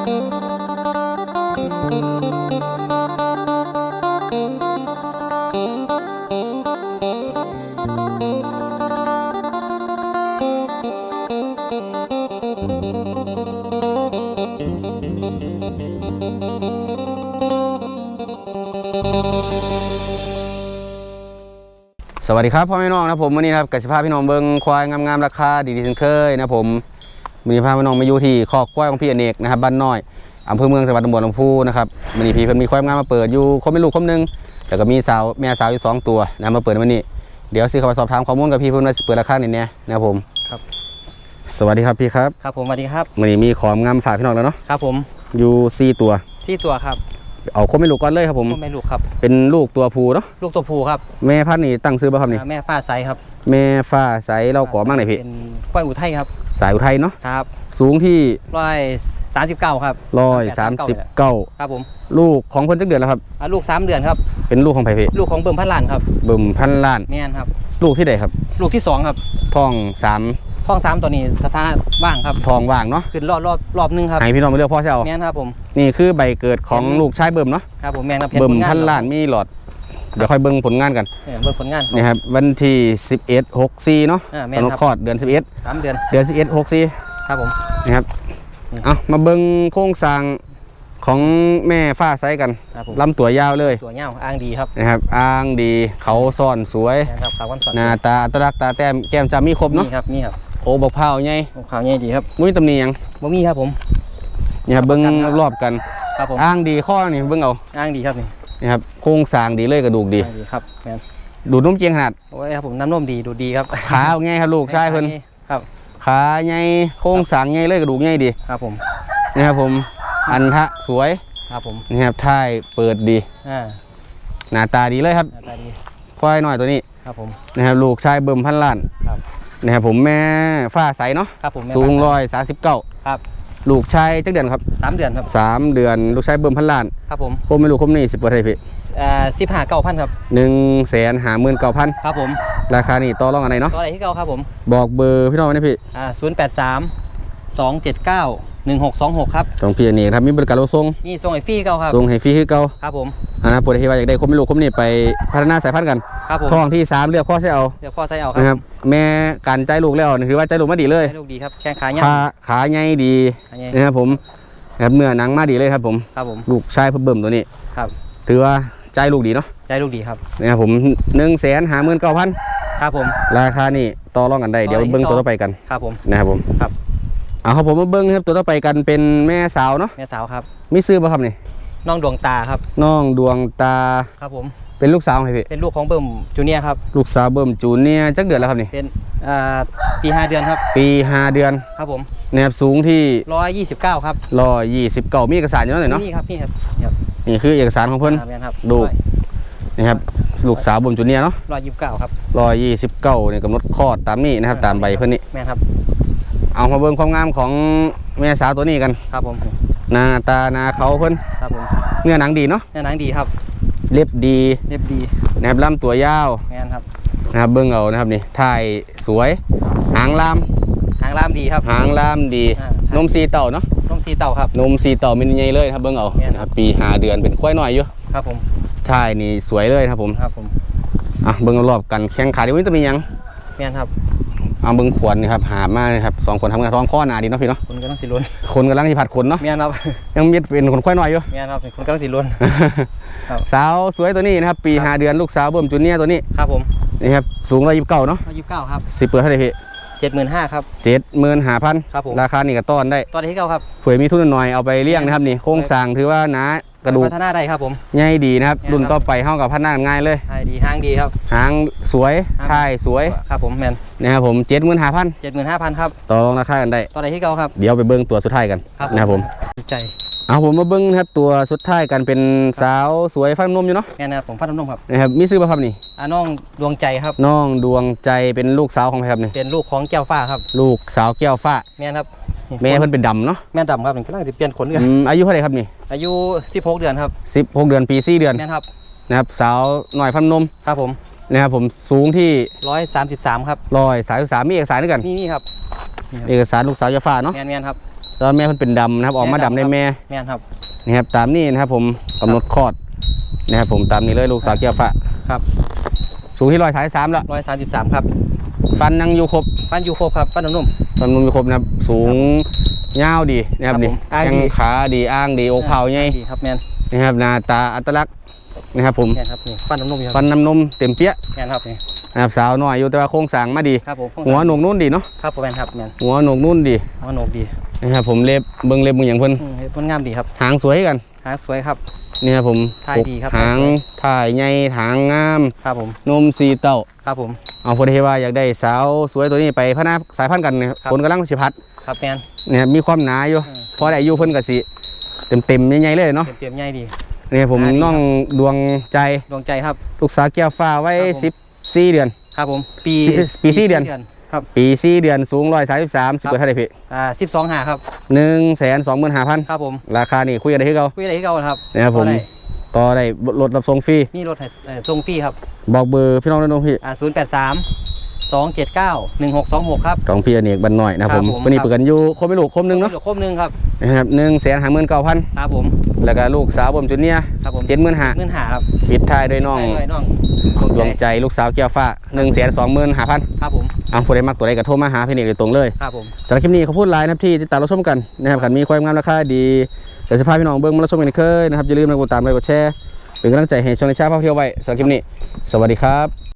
สวัสดีครับพ่อแม่น้องนะผมวันนี้ครับกสิภาพี่น้องเบิงควายงามๆราคาดีๆเช่นเคยนะผม วันนี้พาพี่น้องมาอยู่ที่คอกควายของพี่อเนกนะครับบ้านน้อยอำเภอเมืองจังหวัดตำบลลำพูนะครับวันนี้พี่เพิ่นมีควายงามมาเปิดอยู่คมเป็นลูกคมหนึงแล้วก็มีสาวแม่สาวอยู่สองตัวนะมาเปิดในวันนี้เดี๋ยวสิเข้าไปสอบถามข้อมูลกับพี่เพิ่นว่าสิเปิดราคาเนี่ยเนี่ยนะครับผมครับสวัสดีครับพี่ครับครับผมสวัสดีครับวันนี้มีของงามฝากพี่น้องแล้วเนาะครับผมอยู่สี่ตัวซี่ตัวครับเอาคมเป็นลูกก่อนเลยครับผมพ่อแม่ลูกครับเป็นลูกตัวผู้เนาะลูกตัวผู้ครับแม่พันธุ์นี่ตั้งซื้อบ่ครับนี่อ่าแม่ฟ้าใสครับแม่ฟ้าใสเราก่อมั่งไหนพี่เป็นควายอุทัยครับ สายอุทัยเนาะครับสูงที่ร้อยสามสิบเก้าครับร้อยสามสิบเก้าครับผมลูกของเพิ่นจักเดือนแล้วครับอ่าลูกสามเดือนครับเป็นลูกของไผเพลูกของเบิ่มพันล้านครับบึมพันล้านแม่นครับ ลูกที่ใดครับ ลูกที่สองครับท้องสามท้องสามตัวนี้สถานะว่างครับทองว่างเนาะขึ้นรอบรอบรอบหนึงครับให้พี่น้องไปเลือกพ่อเช่าแม่นครับผมนี่คือใบเกิดของลูกชายเบิ่มเนาะครับผมแม่นครับเบิ่มผงพันล้านมีหลอด เดี๋ยวค่อยเบิ่งผลงานกันเออเบิ่งผลงานนี่ครับวันที่ 11 64เนาะอ่าแม่กำนหนดครับคลอดเดือน 11 สามเดือนเดือน 11 64ครับผม นะครับเอามาเบิ่งโครงสร้างของแม่ฟ้าใสกันครับผม ลำตัวยาวเลยตัวเงาอ้างดีครับนะครับอ้างดีเขาซ่อนสวยแม่นครับขาววันสอนหน้าตาอัตลักษณ์ตาแต้มแก้มจำมีครบเนาะนี่ครับนี่ครับโอ้บอกเผาไงโอ้ขาวใหญ่ดีครับมุ้ยตำหนิหยังบ่มีครับผม นี่ครับเบิ้งประกันครับรอบกัน ครับผมอ้างดีข้อนี่เบิ้งเอา อ้างดีครับนี่นี่ครับ โครงสร้างดีเลยกระดูกดีอ้างดีครับแม่นดูดนุ่มเจียงขนาดโอ้ยครับผมน้ำนมดีดูดีครับขาเอาไงครับลูกชายเพิ่นครับขาใหญ่โครงสร้างใหญ่เลยกระดูกใหญ่ดีครับผมนี่ครับผมอันทะสวยครับผมนี่ครับท้ายเปิดดีอ่าหน้าตาดีเลยครับหน้าตาดีควายหน่อยตัวนี้ครับผมนะครับลูกชายเบิ่มพันล้านครับนะครับผมแม่ฟ้าใสเนาะครับผมแม่สูงฟ้าใสร้อยสามสิบเก้าครับ ลูกชายจักเดือนครับสามเดือนครับสามเดือนลูกชายเบิ่มพันล้านครับผมคมไม่รู้คมนี่สิบกว่าไทยพี่อ่าสิบห้าเก้าพันครับหนึ่งแสนหาหมื่นเก้าพันครับผมราคานี่ต่อรองอะไรเนาะตัวไหนที่เก้าครับผมบอกเบอร์พี่น้องไว้นะพี่อ่าศูนย์แปดสามสองเจ็ดเก้าหนึ่งหกสองหกครับตรงพี่อันนี้ครับมีบริการรถส่งนี่ส่งไอ้ฟรี่เก้าครับส่งให้ฟรีคือเก่าครับผม อันนะปวดที่ว่าอยากได้คมไม่รู้คมนี่ไปพัฒนาสายพันธุ์กันครับผมท้องที่สามเลือกข้อใช้เอาเดี๋ยวข้อไซส์เอาคนะครัรับบแม่การใจลูกแล้วนี่คือว่าใจลูกมาดีเลยให้ลูกดีครับแข้งขาเงาขาขาใหญ่ดีขาใหญ่นะครับผมนะครับเนื้อหนังมาดีเลยครับผมครับผมลูกชายเพิ่มเบิ่มตัวนี้ ครับถือว่าใจลูกดีเนาะใจลูกดีครับนะครับผมหนึ่งแสนหาหมื่นเก้าพันครับผม ราคานี่ต่อรองกันได้เดี๋ยวเบิ้งตัวต่อไปกันครับผม นะครับผมครับ เอาครับผมมาเบิ้งครับตัวต่อไปกันเป็นแม่สาวเนาะแม่สาวครับมีซื้อป่ะครับนี่ น้องดวงตาครับ น้องดวงตาครับผมเป็นลูกสาวของใครพี่เป็นลูกของเบิ่มจูเนียร์ครับ ลูกสาวเบิ่มจูเนียร์จักเดือนแล้วครับนี่เป็นอ่าปีห้าเดือนครับ ปีห้าเดือนครับผมนะครับสูงที่ร้อยยี่สิบเก้าครับร้อยยี่สิบเก้ามีเอกสารอยู่แล้วนี่เนาะนี่ครับนี่ครับนี่ครับนี่คือเอกสารของเพิ่นอ่าแม่นครับดูนี่ครับลูกสาวเบิ่มจูเนียร์เนาะร้อยยี่สิบเก้าครับร้อยยี่สิบเก้าเนี่ยกำหนดคลอดตามนี้นะครับตามใบเพิ่นนี่แม่นครับ เอามาเบิ่งความงามของแม่สาวตัวนี้กันครับผม หน้าตาหน้าเขาเพิ่นครับผมเนื้อหนังดีเนาะแม่หนังดีครับ เล็บดีเรียบดีนะครับลำตัวยาวแม่นครับ นะครับเบิ่งเอานะครับนี่ถ่ายสวย หางลาม หางลามดีครับ หางลามดี อ่านมสีเต่าเนาะนมสีเต่าครับ นมสีเต่ามินใหญ่เลยครับเบิ่งเอาแม่นนะครับปีหาเดือนเป็นควายน้อยอยู่ครับผมถ่ายนี่สวยเลยครับผมครับผมอะเบิ่งรอบๆกันแข้งขาดีวันนี้จะมีหยังแม่นครับ เอาเบิ่งขวนนี่ครับหามาเลยครับสองคนทำงานท้องข้อหนาดีเนาะพี่เนาะคนกำลังสีล้นคนกำลังที่ผัดขนเนาะแม่นครับยังมีเป็นคนควายน้อยอยู่แม่นครับคนกำลังสีล้นครับสาวสวยตัวนี้นะครับปีครับหาเดือนลูกสาวเบิ่มจูเนียร์ตัวนี้ครับผมนี่ครับสูงร้อยยี่สิบเก้าเนาะร้อยยี่สิบเก้าครับสิเปิดเท่าไหร่พี่ เจ็ดหมื่นห้าครับ เจ็ดหมื่นห้าพันครับผม ราคานี่ก็ต้อนได้ตัวไหนที่เก้าครับเผื่อมีทุนหน่อยเอาไปเลี้ยงนะครับนี่โครงสร้างถือว่าหนากระดูกพัฒนาได้ครับผม ใหญ่ดีนะครับเนี่ยรุ่นครับต่อไปเท่ากับพัฒนาง่ายเลย ใช่ดีห้างดีครับ หางสวยครับ ท้ายสวยครับผมแมนนะครับผมเจ็ดหมื่นห้าพันเจ็ดหมื่นห้าพันครับต่อรองราคากันได้ตัวไหนที่เก้าครับ เดี๋ยวไปเบิ้งตัวสุดท้ายกันครับ นะครับผม ใจ เอาผมมาเบิ้งนะครับตัวสุดท้ายกันเป็นสาวสวยฟันนมอยู่เนาะแม่นนะครับผมฟันน้ำนมครับนะครับมีซื้อป่ะครับนี่อ่าน้องดวงใจครับ น้องดวงใจเป็นลูกสาวของใครครับนี่เป็นลูกของแก้วฟ้าครับ ลูกสาวแก้วฟ้าแม่นครับแม่เพิ่นเป็นดำเนาะแม่นดำครับนี่กำลังจะเปลี่ยนขนกันอืมอายุเท่าไหร่ครับนี่อายุ 16 เดือนครับสิบหกเดือนปีสี่เดือนแม่นครับนะครับสาวหน่อยฟันนมครับผมนะครับผมสูงที่133ครับร้อยสายสามมีเอกสารด้วยกันนี่นี่ครับเอกสารลูกสาวแก้วฟ้าเนาะแม่นแม่นครับ ตอนแม่เพิ่นเป็นดำนะครับออกมาแม่ดำดำในครับแม่แม่นครับนี่ครับตามนี้นะครับผมกำหนดคลอดนะครับผมตามนี้เลยลูกสาวเกียวฟ้าครับสูงที่ร้อยสายสามแล้ว133ครับฟันยังอยู่ครบฟันอยู่ครบครับฟันน้ำนมฟันนุ่มอยู่ครบนะครับสูงยาวดีนะครับครับนี่ผมอ้างแข้ดีงขาดีอ้างดีอกเผาใหญ่ดีครับแมนนะครับหน้าตาอัตลักษณ์นะครับผมแมนครับนี่ฟันน้ำนมอยู่คฟัรับนน้ำนมเต็มเปี้ยแมนครับนี่ นะครับสาวน้อยอยู่แต่ว่าโครงสร้างมาดี ครับผมหัวโหนกนุ่นดีเนาะครับผมแมนครับแมนหัวโหนกนุ่นดีหัวโหนกดีนะครับผมเล็บเบิ่งเล็บมึงอย่างเพิ่นอืมมันงามดีครับหางสวยกันหางสวยครับ นี่ครับผมถ่ายดีครับ หางถ่ายใหญ่หางงามครับผมนมสีเต้า ครับผม เอาพอดีว่าอยากได้สาวสวยตัวนี้ไปพัฒนาสายพันธุ์กันเนี่ยครับคนกำลังสิพัดครับแมน เนี่ยมีความหนาอยู่อืม พอได้อายุเพิ่นก็สิเต็มๆใหญ่ๆเลยเนาะเตรียมๆใหญ่ดีนี่ผมหนาดี น้องดวงใจดวงใจครับ ลูกสาวแก้วฟ้าไว้ครับผม 14เดือน ครับผม ปีสิบปีสี่เดือน ครับ ปี4เดือนสูง133สิบเกิดเท่าไหร่พี่ อ่าสิบสองหาครับ125,000ครับผม ราคานี่คุยกันได้คือเก่าคุยอะไรที่เก่าครับนะครับผมก็ได้ต่อได้รถรับส่งฟรี มีรถให้เอ่อส่งฟรีครับ บอกเบอร์พี่น้องด้วยน้องพี่อ่าศูนย์แปดสาม สองเจ็ดเก้าหนึ่งหกสองหกครับ ของพี่อเนกบันหน่อยนะครับครัผบมผม วันนี้ครับเปิดกันอยู่คมไม่ลูกคมหนึงเนาะครบหนึ่งครับนะครับหนึ่งแสนห้าหมื่นเก้าพันครับผมแล้วก็ลูกสาวผมจุนเนี่ยครับผมเจ็ดหมื่นห้าเงินหาครับปิดท้ายด้วยน้อง ได้เลยน้องดวงใจลูกสาวแก้วฟ้าหนึ่งแสนสองหมื่นห้าพันครับผมเอาผู้ใดมักตัวใดก็โทรมาหาพี่เนกโดยตรงเลยครับผมสำหรับคลิปนี้เขาพูดไลน์นะครับที่ติดตามเราชมกันนะครับขันมีความงามราคาดีแต่สภาพพี่น้องเบิ้งมาเราชมกันอีกเคยนะครับอย่าลืมนะกดตามเลยกดแชร์เป็นกำลังใจให้ช่องในชาติภาพเที่ยวไว้สำหรับคลิปนี้ สวัสดีครับ